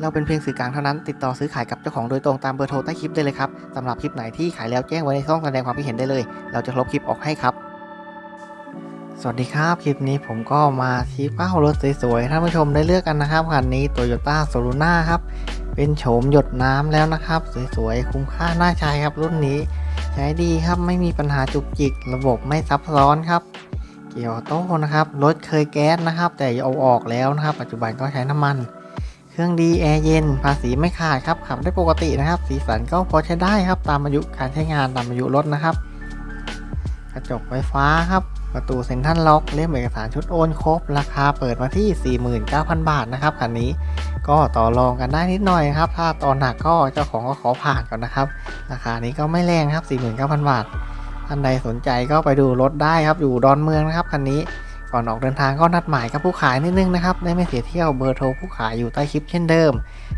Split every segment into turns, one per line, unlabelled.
เราเป็นเพียงสื่อกลางเท่านั้น ติดต่อซื้อขายกับเจ้าของโดยตรงตามเบอร์โทรใต้คลิปได้เลยครับสำหรับคลิปไหนที่ขายแล้วแจ้งไว้ในช่องแสดงความคิดเห็นได้เลย เราจะลบคลิปออกให้ครับ สวัสดีครับ คลิปนี้ผมก็มาชี้เป้ารถสวยๆท่านผู้ชมได้เลือกกันนะครับคันนี้ Toyota s o l u n a ครับ เป็นโฉมหยดน้ำแล้วนะครับ สวยๆ คุ้มค่าน่าใช้ครับรุ่นนี้ ใช้ดีครับไม่มีปัญหาจุกจิก ระบบไม่ซับซ้อนครับเกียร์ออโต้นะครับรถเคยแก๊สนะครับ แต่เอาออกแล้วนะครับ ปัจจุบันก็ใช้น้ำมัน เครื่องดีแอร์เย็นภาษีไม่ขาดครับขับได้ปกตินะครับ สีสันก็พอใช้ได้ครับตามอายุการใช้งานตามอายุรถนะครับ กระจกไฟฟ้าครับ ประตูเซ็นทรัลล็อกเล่มเอกสารชุดโอนครบ ราคาเปิดมาที่ 49,000 บาทนะครับคันนี้ก็ต่อรองกันได้นิดหน่อยครับ ถ้าตอนหนักก็เจ้าของก็ขอผ่านก่อนนะครับ ราคานี้ก็ไม่แรงครับ 49,000 บาทท่านใดสนใจก็ไปดูรถได้ครับอยู่ดอนเมืองนะครับคันนี้ ก่อนออกเดินทางก็นัดหมายกับผู้ขายนิดนึงนะครับ ได้ไม่เสียเที่ยวเบอร์โทรผู้ขายอยู่ใต้คลิปเช่นเดิม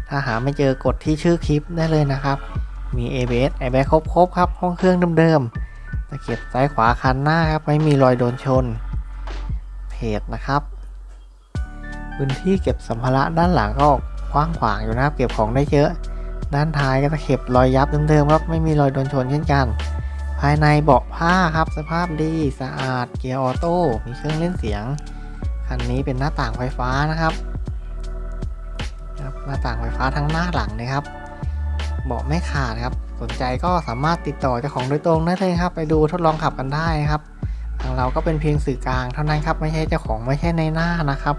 ถ้าหาไม่เจอกดที่ชื่อคลิปได้เลยนะครับ มี ABS ไอแบคครบครับห้องเครื่องเดิมๆตะเกียบซ้ายขวาคันหน้าครับไม่มีรอยโดนชน เพจนะครับ พื้นที่เก็บสัมภาระด้านหลังก็กว้างขวางอยู่นะครับเก็บของได้เยอะ ด้านท้ายก็ตะเข็บรอยยับเดิมๆครับไม่มีรอยโดนชนเช่นกัน ภายในเบาะผ้าครับสภาพดีสะอาดเกียร์ออโต้มีเครื่องเล่นเสียง คันนี้เป็นหน้าต่างไฟฟ้านะครับครับหน้าต่างไฟฟ้าทั้งหน้าหลังนะครับ เบาะไม่ขาดครับ สนใจก็สามารถติดต่อเจ้าของโดยตรงได้เลยครับ ไปดูทดลองขับกันได้ครับ ทางเราก็เป็นเพียงสื่อกลางเท่านั้นครับ ไม่ใช่เจ้าของไม่ใช่ในหน้านะครับ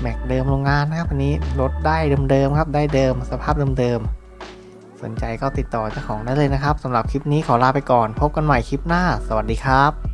แม็กเดิมโรงงานนะครับอันนี้รถได้เดิมๆครับ ได้เดิมสภาพเดิมๆ สนใจก็ติดต่อเจ้าของได้เลยนะครับสำหรับคลิปนี้ขอลาไปก่อน พบกันใหม่คลิปหน้า สวัสดีครับ